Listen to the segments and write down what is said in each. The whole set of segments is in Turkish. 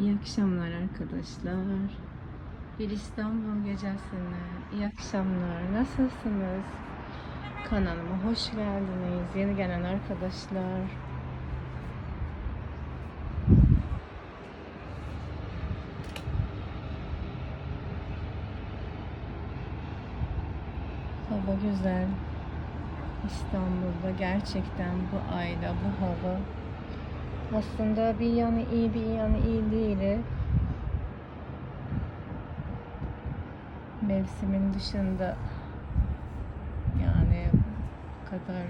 İyi akşamlar arkadaşlar. Bir İstanbul gecesine iyi akşamlar. Nasılsınız? Kanalıma hoş geldiniz. Yeni gelen arkadaşlar. Hava güzel. İstanbul'da gerçekten bu ayda bu hava aslında bir yanı iyi bir yanı iyi değil. Mevsimin dışında yani bu kadar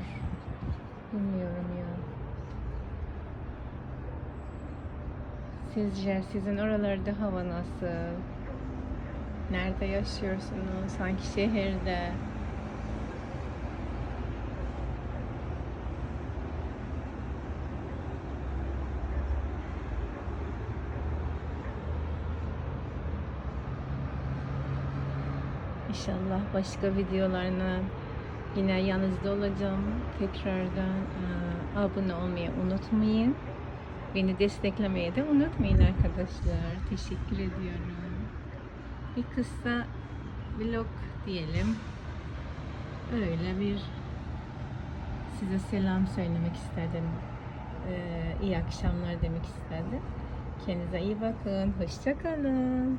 bilmiyorum ya. Sizce sizin oralarda hava nasıl? Nerede yaşıyorsunuz? Hangi şehirde? İnşallah başka videolarına yine yanınızda olacağım. Tekrardan e, abone olmayı unutmayın. Beni desteklemeyi de unutmayın arkadaşlar. Teşekkür ediyorum. Bir kısa vlog diyelim. Öyle bir size selam söylemek istedim. Ee, iyi akşamlar demek istedim. Kendinize iyi bakın. Hoşçakalın.